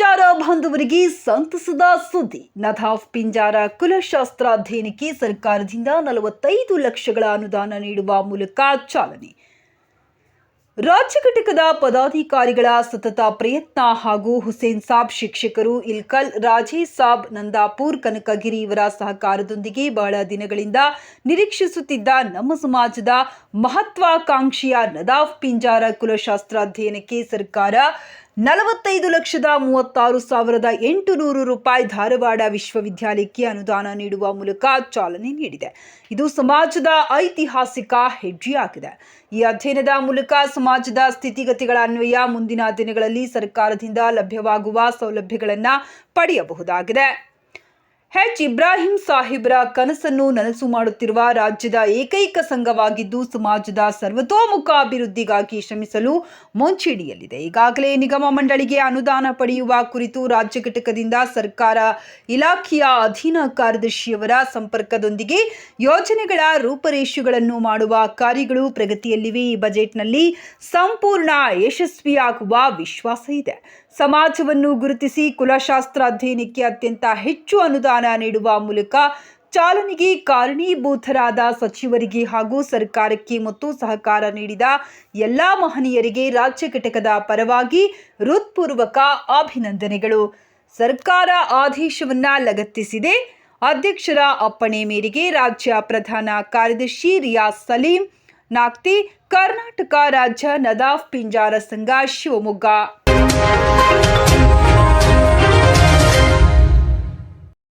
ಸಮಾಜದವರಿಗೆ ಸಂತಸದ ಸುದ್ದಿ. ನದಾಫ್ ಪಿಂಜಾರ ಕುಲಶಾಸ್ತ್ರ ಅಧ್ಯಯನಕ್ಕೆ ಸರ್ಕಾರದಿಂದ ನಲವತ್ತೈದು ಲಕ್ಷಗಳ ಅನುದಾನ ನೀಡುವ ಮೂಲಕ ಚಾಲನೆ. ರಾಜ್ಯ ಘಟಕದ ಪದಾಧಿಕಾರಿಗಳ ಸತತ ಪ್ರಯತ್ನ ಹಾಗೂ ಹುಸೇನ್ ಸಾಬ್ ಶಿಕ್ಷಕರು ಇಲ್ಕಲ್ ರಾಜೇ ಸಾಬ್ ನಂದಾಪುರ್ ಕನಕಗಿರಿ ಇವರ ಸಹಕಾರದೊಂದಿಗೆ ಬಹಳ ದಿನಗಳಿಂದ ನಿರೀಕ್ಷಿಸುತ್ತಿದ್ದ ನಮ್ಮ ಸಮಾಜದ ಮಹತ್ವಾಕಾಂಕ್ಷಿಯ ನದಾಫ್ ಪಿಂಜಾರ ಕುಲಶಾಸ್ತ್ರ ಅಧ್ಯಯನಕ್ಕೆ ಸರ್ಕಾರ ನಲವತ್ತೈದು ಲಕ್ಷದ ಮೂವತ್ತಾರು ಸಾವಿರದ ಎಂಟುನೂರು ರೂಪಾಯಿ ಧಾರವಾಡ ವಿಶ್ವವಿದ್ಯಾಲಯಕ್ಕೆ ಅನುದಾನ ನೀಡುವ ಮೂಲಕ ಚಾಲನೆ ನೀಡಿದೆ. ಇದು ಸಮಾಜದ ಐತಿಹಾಸಿಕ ಹೆಜ್ಜೆಯಾಗಿದೆ. ಈ ಅಧ್ಯಯನದ ಮೂಲಕ ಸಮಾಜದ ಸ್ಥಿತಿಗತಿಗಳ ಅನ್ವಯ ಮುಂದಿನ ದಿನಗಳಲ್ಲಿ ಸರ್ಕಾರದಿಂದ ಲಭ್ಯವಾಗುವ ಸೌಲಭ್ಯಗಳನ್ನು ಪಡೆಯಬಹುದಾಗಿದೆ. ಎಚ್ ಇಬ್ರಾಹಿಂ ಸಾಹಿಬ್ರ ಕನಸನ್ನು ನನಸು ಮಾಡುತ್ತಿರುವ ರಾಜ್ಯದ ಏಕೈಕ ಸಂಘವಾಗಿದ್ದು ಸಮಾಜದ ಸರ್ವತೋಮುಖ ಅಭಿವೃದ್ಧಿಗಾಗಿ ಶ್ರಮಿಸಲು ಮುಂಚೂಣಿಯಲ್ಲಿದೆ. ಈಗಾಗಲೇ ನಿಗಮ ಮಂಡಳಿಗೆ ಅನುದಾನ ಪಡೆಯುವ ಕುರಿತು ರಾಜ್ಯ ಘಟಕದಿಂದ ಸರ್ಕಾರ ಇಲಾಖೆಯ ಅಧೀನ ಕಾರ್ಯದರ್ಶಿಯವರ ಸಂಪರ್ಕದೊಂದಿಗೆ ಯೋಜನೆಗಳ ರೂಪರೇಷೆಗಳನ್ನು ಮಾಡುವ ಕಾರ್ಯಗಳು ಪ್ರಗತಿಯಲ್ಲಿವೆ. ಈ ಬಜೆಟ್ನಲ್ಲಿ ಸಂಪೂರ್ಣ ಯಶಸ್ವಿಯಾಗುವ ವಿಶ್ವಾಸ ಇದೆ. ಸಮಾಜವನ್ನು ಗುರುತಿಸಿ ಕುಲಶಾಸ್ತ್ರ ಅಧ್ಯಯನಕ್ಕೆ ಅತ್ಯಂತ ಹೆಚ್ಚು ಅನುದಾನ ನೀಡುವ ಮೂಲಕ ಚಾಲನೆಗೆ ಕಾರಣೀಭೂತರಾದ ಸಚಿವರಿಗೆ ಹಾಗೂ ಸರ್ಕಾರಕ್ಕೆ ಮತ್ತು ಸಹಕಾರ ನೀಡಿದ ಎಲ್ಲ ಮಹನೀಯರಿಗೆ ರಾಜ್ಯ ಘಟಕದ ಪರವಾಗಿ ಹೃತ್ಪೂರ್ವಕ ಅಭಿನಂದನೆಗಳು. ಸರ್ಕಾರ ಆದೇಶವನ್ನ ಲಗತ್ತಿಸಿದೆ. ಅಧ್ಯಕ್ಷರ ಅಪ್ಪಣೆ ಮೇರೆಗೆ ರಾಜ್ಯ ಪ್ರಧಾನ ಕಾರ್ಯದರ್ಶಿ ರಿಯಾಜ್ ಸಲೀಂ, ನಾಗ್ತಿ, ಕರ್ನಾಟಕ ರಾಜ್ಯ ನದಾಫ್, ಪಿಂಜಾರ ಸಂಘ, ಶಿವಮೊಗ್ಗ.